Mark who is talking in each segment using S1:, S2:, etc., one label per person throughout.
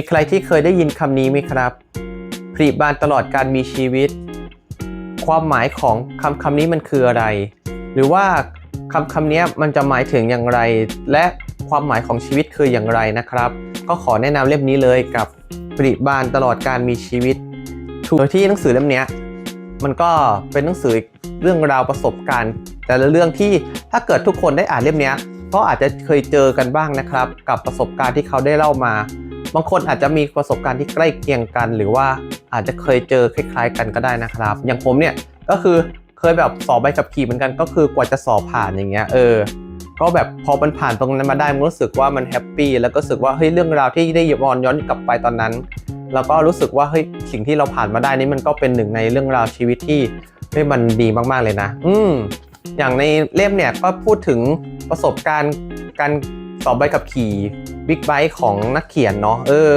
S1: มีใครที่เคยได้ยินคำนี้ไหมครับผลิบานตลอดการมีชีวิต ความหมายของคำคำนี้มันคืออะไร หรือว่าคำคำนี้มันจะหมายถึงอย่างไร และความหมายของชีวิตคืออย่างไรนะครับ ก็ขอแนะนำเล่มนี้เลยกับผลิบานตลอดการมีชีวิตโดยที่หนังสือเล่มนี้มันก็เป็นหนังสือเรื่องราวประสบการณ์ แต่ละเรื่องที่ถ้าเกิดทุกคนได้อ่านเล่มนี้ก็อาจจะเคยเจอกันบ้างนะครับ กับประสบการณ์ที่เขาได้เล่ามา บางคนอาจจะมีประสบการณ์ที่ใกล้เคียงกัน หรือว่าอาจจะเคยเจอคล้ายๆ กันก็ได้นะครับ อย่างผมเนี่ยก็คือเคยแบบสอบใบขับขี่เหมือนกันก็คือกว่าจะสอบผ่านอย่างเงี้ยเออก็แบบพอมันผ่านตรงนั้นมาได้มันรู้สึกว่ามันแฮปปี้แล้วก็รู้สึกว่าเฮ้ยเรื่องราวที่ได้ย้อนย้อนกลับไปตอนนั้น แล้วก็รู้สึกว่าเฮ้ยสิ่งที่เราผ่านมาได้นี่มันก็เป็นหนึ่งในเรื่องราวชีวิตที่เฮ้ยมันดีมากๆเลยนะ อืมอย่างในเล่มเนี่ยก็พูดถึงประสบการณ์การสอบใบขับขี่ บิ๊กไบค์ของนักเขียนเนาะเออ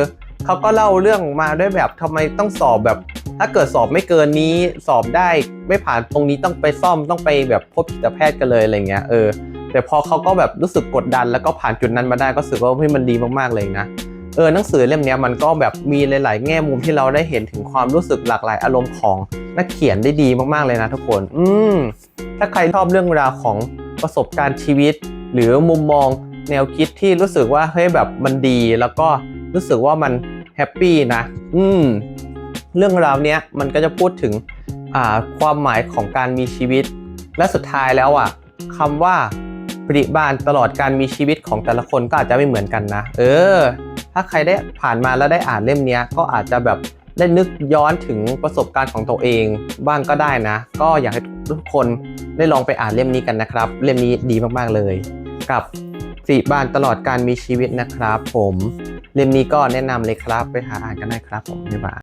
S1: เขาก็เล่าเรื่องมาด้วยแบบทำไมต้องสอบแบบ ถ้าเกิดสอบไม่เกินนี้สอบได้ไม่ผ่านตรงนี้ต้องไปซ่อมต้องไปแบบพบจิตแพทย์กันเลยอะไรเงี้ยเออแต่พอเขาก็แบบรู้สึกกดดันแล้วก็ผ่านจุดนั้นมาได้ก็รู้สึกว่าเฮ้ยมันดีมากๆเลยนะเออหนังสือเล่มนี้มันก็แบบมีหลาย ๆ แง่มุมที่เราได้เห็นถึงความรู้สึกหลากหลายอารมณ์ของนักเขียนได้ดีมากๆเลยนะทุกคน อืมถ้าใครชอบเรื่องราวของประสบการณ์ชีวิต หรือมุมมอง แนวคิดที่รู้สึกว่าเฮ้ยแบบมันดีแล้วก็รู้สึกว่ามันแฮปปี้นะ อืม เรื่องราวเนี้ยมันก็จะพูดถึงอ่าความหมายของการมีชีวิต และสุดท้ายแล้วอะคำว่าปริบานตลอดการมีชีวิตของแต่ละคนก็อาจจะไม่เหมือนกันนะ เออ ถ้าใครได้ผ่านมาแล้วได้อ่านเล่มเนี้ยก็อาจจะแบบได้นึกย้อนถึงประสบการณ์ของตัวเองบ้างก็ได้นะ ก็อยากให้ทุกคนได้ลองไปอ่านเล่มนี้กันนะครับ เล่มนี้ดีมากๆเลย กับ รีบานตลอดการมีชีวิตนะครับผม เล่มนี้ก็แนะนำเลยครับไปหาอ่านกันได้ครับผมบ๊ายบาย